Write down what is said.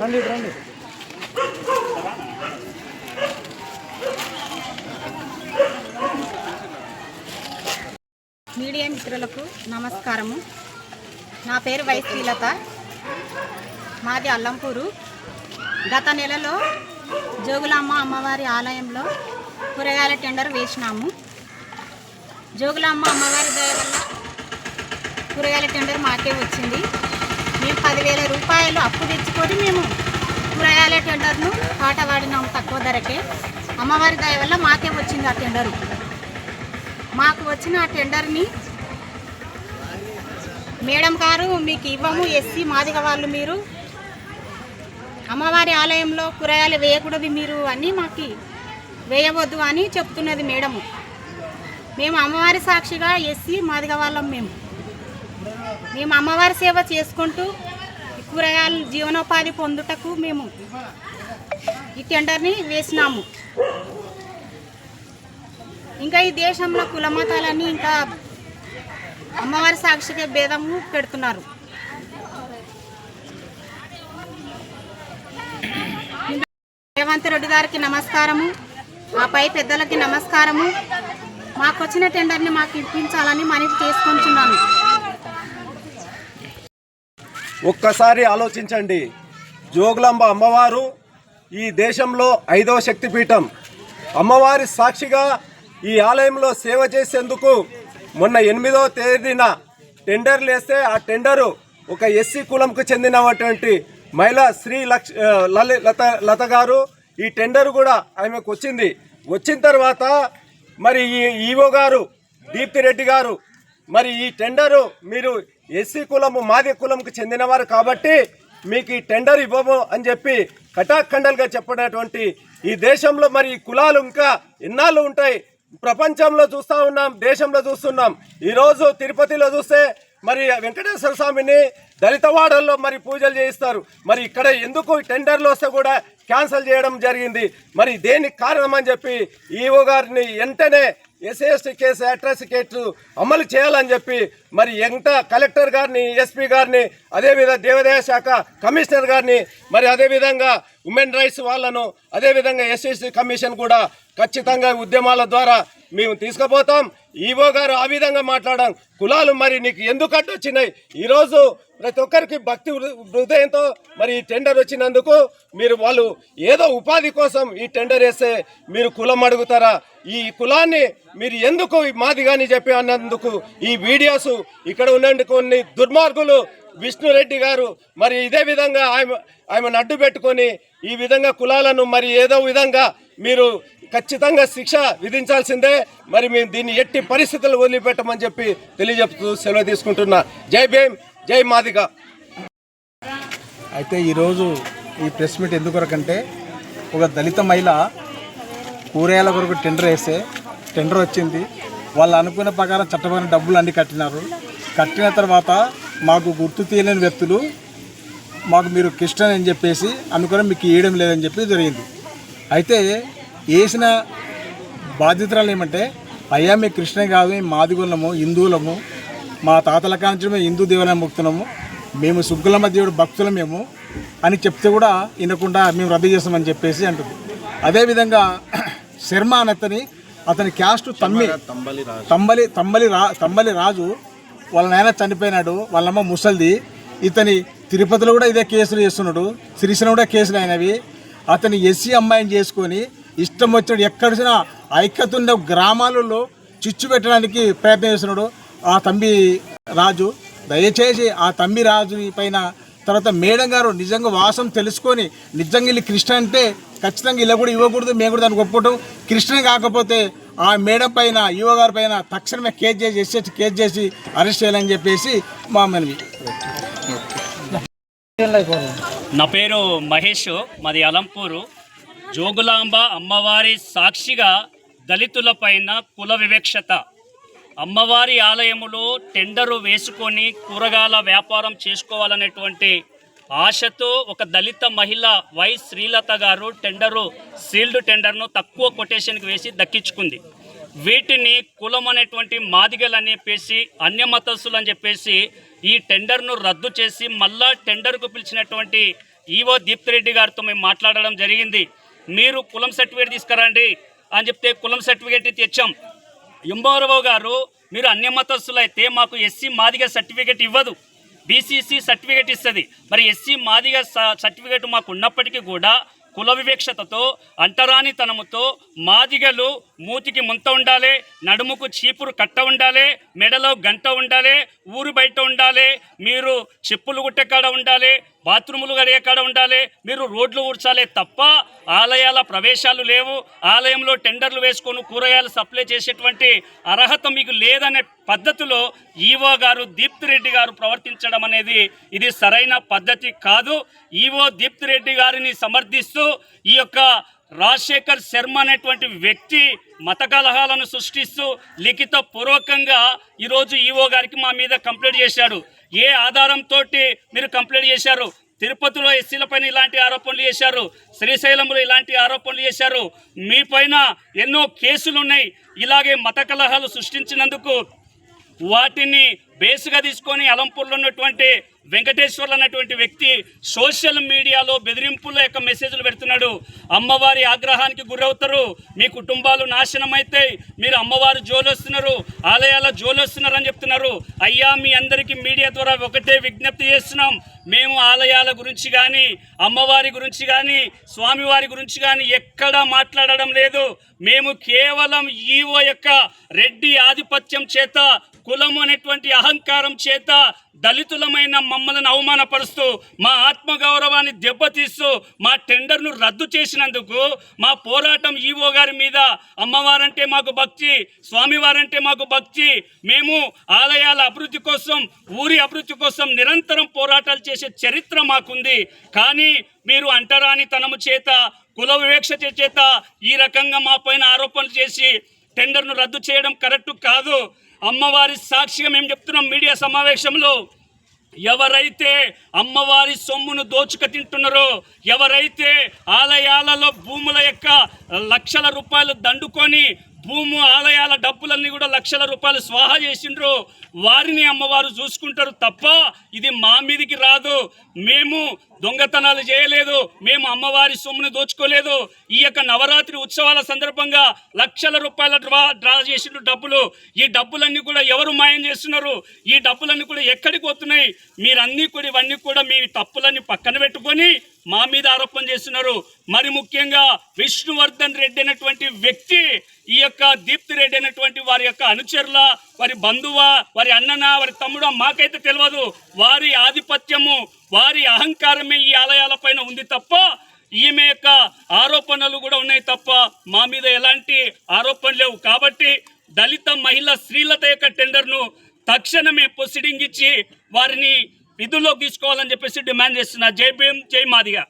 రండి రండి. మీడియా మిత్రులకు నమస్కారము. నా పేరు వై శ్రీలత మాది అల్లంపూరు. గత నెలలో జోగులామ్మ అమ్మవారి ఆలయంలో కూరగాయల టెండర్ వేసినాము. జోగులామ్మ అమ్మవారి దయ వల్ల కూరగాయల టెండర్ మాకే వచ్చింది. మేము పదివేల రూపాయలు అప్పు తెచ్చుకొని మేము వేల టెండర్ను పాట వాడినాము తక్కువ ధరకే. అమ్మవారి దయ వల్ల మాకే వచ్చింది ఆ టెండరు మాకు వచ్చిన ఆ టెండర్ని మేడం గారు మీకు ఇవ్వము ఎస్సీ మాదిగ వాళ్ళు మీరు. అమ్మవారి ఆలయంలో కూరగాయలు వేయకూడదు మీరు అని మాకు వేయవద్దు అని చెప్తున్నది మేడము. మేము అమ్మవారి సాక్షిగా ఎస్సీ మాదిగ వాళ్ళం మేము. మేము అమ్మవారి సేవ చేసుకుంటూ కూరగాయలు జీవనోపాధి పొందుటకు మేము ఈ టెండర్ని వేసినాము. ఇంకా ఈ దేశంలో కులమతాలన్నీ ఇంకా అమ్మవారి సాక్షిగా భేదము పెడుతున్నారు. రేవంత్ రెడ్డి గారికి నమస్కారము. మాపై పై పెద్దలకి నమస్కారము. మాకు వచ్చిన టెండర్ని మాకు ఇప్పించాలని మనవి చేసుకుంటున్నాను. ఒక్కసారి ఆలోచించండి. జోగులాంబ అమ్మవారు ఈ దేశంలో ఐదవ శక్తిపీఠం. అమ్మవారి సాక్షిగా ఈ ఆలయంలో సేవ చేసేందుకు మొన్న ఎనిమిదో తేదీన టెండర్లు వేస్తే ఆ టెండరు ఒక ఎస్సీ కులంకు చెందినటువంటి మహిళ శ్రీ లక్ష లలి లత లత గారు ఈ టెండర్ కూడా ఆమెకు వచ్చింది. వచ్చిన తర్వాత మరి ఈ ఈవో గారు దీప్తి రెడ్డి గారు మరి ఈ టెండరు మీరు ఎస్సీ కులము మాది కులంకు చెందినవారు కాబట్టి మీకు ఈ టెండర్ ఇవ్వము అని చెప్పి కటాఖండలుగా చెప్పినటువంటి ఈ దేశంలో మరి ఈ కులాలు ఇంకా ఎన్నాళ్ళు ఉంటాయి? ప్రపంచంలో చూస్తూ ఉన్నాం దేశంలో చూస్తున్నాం. ఈరోజు తిరుపతిలో చూస్తే మరి వెంకటేశ్వర స్వామిని దళితవాడల్లో మరి పూజలు చేయిస్తారు. మరి ఇక్కడ ఎందుకు టెండర్లు వస్తే కూడా క్యాన్సిల్ చేయడం జరిగింది? మరి దేనికి కారణం అని చెప్పి ఈవో గారిని వెంటనే ఎస్ఏఎస్టీ కేసు అట్రాసికేట్లు అమలు చేయాలని చెప్పి మరి ఎంత కలెక్టర్ గారిని ఎస్పీ గారిని అదేవిధంగా దేవాదాయ శాఖ కమిషనర్ గారిని మరి అదేవిధంగా ఉమెన్ రైట్స్ వాళ్ళను అదేవిధంగా ఎస్ఎస్టీ కమిషన్ కూడా ఖచ్చితంగా ఉద్యమాల ద్వారా మేము తీసుకుపోతాం. ఈవో గారు ఆ విధంగా మాట్లాడడం కులాలు మరి నీకు ఎందుకు అడ్డొచ్చినాయి ఈరోజు ప్రతి ఒక్కరికి భక్తి హృదయంతో మరి ఈ టెండర్ వచ్చినందుకు మీరు వాళ్ళు ఏదో ఉపాధి కోసం ఈ టెండర్ వేస్తే మీరు కులం అడుగుతారా? ఈ కులాన్ని మీరు ఎందుకు మాది మాదిగాని చెప్పి అన్నందుకు ఈ వీడియోస్ ఇక్కడ ఉన్నందుకు కొన్ని దుర్మార్గులు విష్ణురెడ్డి గారు మరి ఇదే విధంగా ఆమె ఆమెను అడ్డు పెట్టుకొని ఈ విధంగా కులాలను మరి ఏదో విధంగా మీరు ఖచ్చితంగా శిక్ష విధించాల్సిందే. మరి మేము దీన్ని ఎట్టి పరిస్థితులు వదిలిపెట్టమని చెప్పి తెలియజెప్తూ సెలవు తీసుకుంటున్నా. జై భీమ్ జై మాదిక అయితే ఈరోజు ఈ ప్రెస్ మీట్ ఎందుకొరకంటే ఒక దళిత మహిళ కూరగాయల కొరకు టెండర్ వేస్తే టెండర్ వచ్చింది. వాళ్ళు అనుకున్న ప్రకారం చట్టమైన డబ్బులు అన్ని కట్టినారు. కట్టిన తర్వాత మాకు గుర్తు తీయలేని వ్యక్తులు మాకు మీరు క్రిస్టియన్ అని చెప్పేసి అనుకుని మీకు ఇవ్వడం లేదని చెప్పి జరిగింది. అయితే వేసిన బాధ్యతలు ఏమంటే అయ్యా మీ కృష్ణ కాదు మేము మాదిగొల్లము హిందువులము మా తాతల కాంచి మేము హిందూ దేవులని మొక్కుతున్నాము. మేము సుగ్గులమ్మ దేవుడు భక్తులు మేము అని చెప్తే కూడా వినకుండా మేము రద్దు చేస్తామని చెప్పేసి అంటుంది. అదేవిధంగా శర్మ అనతని అతని క్యాస్ట్ తమ్మి తంబలి తంబలి రా తంబలి రాజు వాళ్ళ నాయన చనిపోయినాడు వాళ్ళమ్మ ముసల్ది. ఇతని తిరుపతిలో కూడా ఇదే కేసులు చేస్తున్నాడు సిరిసిన కూడా కేసులు అయినవి. అతని ఎస్సీ అమ్మాయిని చేసుకొని ఇష్టం వచ్చినట్టు ఎక్కడిసిన ఐక్యత ఉన్న గ్రామాలలో చిచ్చు పెట్టడానికి ప్రయత్నం చేస్తున్నాడు. ఆ తంబి రాజు దయచేసి ఆ తంబి రాజుని పైన తర్వాత మేడం గారు నిజంగా వాసం తెలుసుకొని నిజంగా వీళ్ళు కృష్ణ అంటే ఖచ్చితంగా ఇలా కూడా ఇవ్వకూడదు మేము కూడా దానికి ఒప్పుకోవటం కృష్ణ కాకపోతే ఆ మేడం పైన యువ గారి పైన తక్షణమే కేసు చేసి ఎస్ఎస్ కేసు చేసి అరెస్ట్ చేయాలని చెప్పేసి మా మనవి. నా పేరు మహేష్ మాది అలంపూరు. జోగులాంబ అమ్మవారి సాక్షిగా దళితులపైన కుల వివక్షత. అమ్మవారి ఆలయములో టెండరు వేసుకొని కూరగాయల వ్యాపారం చేసుకోవాలనేటువంటి ఆశతో ఒక దళిత మహిళ వై శ్రీలత గారు టెండరు సీల్డ్ టెండర్ను తక్కువ కొటేషన్కి వేసి దక్కించుకుంది. వీటిని కులం అనేటువంటి మాదిగలని చెప్పేసి అన్యమతస్తులు అని చెప్పేసి ఈ టెండర్ను రద్దు చేసి మళ్ళా టెండర్కు పిలిచినటువంటి ఈవో దీప్తిరెడ్డి గారితో మేము మాట్లాడడం జరిగింది. మీరు కులం సర్టిఫికేట్ తీసుకురండి అని చెప్తే కులం సర్టిఫికేట్ తెచ్చాం ఎంబారావు గారు మీరు అన్య అయితే మాకు ఎస్సీ మాదిగ సర్టిఫికేట్ ఇవ్వదు. బీసీసీ సర్టిఫికేట్ ఇస్తుంది. మరి ఎస్సీ మాదిగ స- సర్టిఫికేట్ మాకు ఉన్నప్పటికీ కూడా కుల వివక్షతతో అంటరానితనముతో మాదిగలు మూతికి ముంత ఉండాలి నడుముకు చీపురు కట్ట ఉండాలి మెడలో గంట ఉండాలి ఊరు బయట ఉండాలి మీరు చెప్పులు గుట్టే కాడ ఉండాలి బాత్రూములు గడిగే కాడ ఉండాలి మీరు రోడ్లు ఊడ్చాలి తప్ప ఆలయాల ప్రవేశాలు లేవు. ఆలయంలో టెండర్లు వేసుకొని కూరగాయలు సప్లై చేసేటువంటి అర్హత మీకు లేదనే పద్ధతిలో ఈవో గారు దీప్తి రెడ్డి గారు ప్రవర్తించడం అనేది ఇది సరైన పద్ధతి కాదు. ఈవో దీప్తి రెడ్డి గారిని సమర్థిస్తూ ఈ యొక్క రాజశేఖర్ శర్మ అనేటువంటి వ్యక్తి మత కలహాలను సృష్టిస్తూ లిఖిత పూర్వకంగా ఈరోజు ఈవో గారికి మా మీద కంప్లైంట్ చేశాడు. ఏ ఆధారంతో మీరు కంప్లైంట్ చేశారు? తిరుపతిలో ఎస్సీల పైన ఇలాంటి ఆరోపణలు చేశారు. శ్రీశైలంలో ఇలాంటి ఆరోపణలు చేశారు. మీ పైన ఎన్నో కేసులు ఉన్నాయి ఇలాగే మత కలహాలు సృష్టించినందుకు వాటిని బేస్గా తీసుకొని అలంపూర్లో ఉన్నటువంటి వెంకటేశ్వర్లు అన్నటువంటి వ్యక్తి సోషల్ మీడియాలో బెదిరింపుల యొక్క మెసేజ్లు పెడుతున్నాడు. అమ్మవారి ఆగ్రహానికి గురవుతారు. మీ కుటుంబాలు నాశనం అవుతాయి మీరు అమ్మవారు జోలొస్తున్నారు. ఆలయాల జోలొస్తున్నారు అని చెప్తున్నారు. అయ్యా మీ అందరికీ మీడియా ద్వారా ఒకటే విజ్ఞప్తి చేస్తున్నాం. మేము ఆలయాల గురించి కానీ అమ్మవారి గురించి కానీ స్వామివారి గురించి కానీ ఎక్కడా మాట్లాడడం లేదు. మేము కేవలం ఈవో యొక్క రెడ్డి ఆధిపత్యం చేత కులం అనేటువంటి అహంకారం చేత దళితులమైన మమ్మల్ని అవమానపరుస్తూ మా ఆత్మగౌరవాన్ని దెబ్బతీస్తూ మా టెండర్ను రద్దు చేసినందుకు మా పోరాటం ఈవో గారి మీద అమ్మవారంటే మాకు భక్తి స్వామివారంటే మాకు భక్తి మేము ఆలయాల అభివృద్ధి కోసం ఊరి అభివృద్ధి కోసం నిరంతరం పోరాటాలు చేసే చరిత్ర మాకుంది. కానీ మీరు అంటరాని తనము చేత కుల వివేక్ష చేత ఈ రకంగా మా పైన ఆరోపణలు చేసి టెండర్ను రద్దు చేయడం కరెక్ట్ కాదు. అమ్మవారి సాక్షిగా మేము చెప్తున్నాం మీడియా సమావేశంలో ఎవరైతే అమ్మవారి సొమ్మును దోచుక తింటున్నారో ఎవరైతే ఆలయాలలో భూముల యొక్క లక్షల రూపాయలు దండుకొని భూము ఆలయాల డబ్బులన్నీ కూడా లక్షల రూపాయలు స్వాహా చేసిండ్రు. వారిని అమ్మవారు చూసుకుంటారు తప్ప ఇది మా మీదికి రాదు. మేము దొంగతనాలు చేయలేదు. మేము అమ్మవారి సొమ్మును దోచుకోలేదు. ఈ యొక్క నవరాత్రి ఉత్సవాల సందర్భంగా లక్షల రూపాయల డ్రా డ్రా చేసిన డబ్బులు. ఈ డబ్బులన్నీ కూడా ఎవరు మాయం చేస్తున్నారు? ఈ డబ్బులన్నీ కూడా ఎక్కడికి పోతున్నాయి? మీరన్నీ కూడా ఇవన్నీ కూడా మీ తప్పులన్నీ పక్కన పెట్టుకొని మా మీద ఆరోపణ చేస్తున్నారు. మరి ముఖ్యంగా విష్ణువర్ధన్ రెడ్డి అనేటువంటి వ్యక్తి ఈ యొక్క దీప్తి రెడ్డి అనేటువంటి వారి యొక్క అనుచరుల వారి బంధువా వారి అన్ననా వారి తమ్ముడా మాకైతే తెలియదు వారి ఆధిపత్యము వారి అహంకారమే ఈ ఆలయాల పైన ఉంది తప్ప ఈమె యొక్క ఆరోపణలు కూడా ఉన్నాయి తప్ప మా మీద ఎలాంటి ఆరోపణలు లేవు. కాబట్టి దళిత మహిళ స్త్రీలత యొక్క టెండర్ను తక్షణమే ప్రొసీడింగ్ ఇచ్చి వారిని విధుల్లోకి తీసుకోవాలని చెప్పేసి డిమాండ్ చేస్తున్నా. జై భీమ్ జై మాదిగా.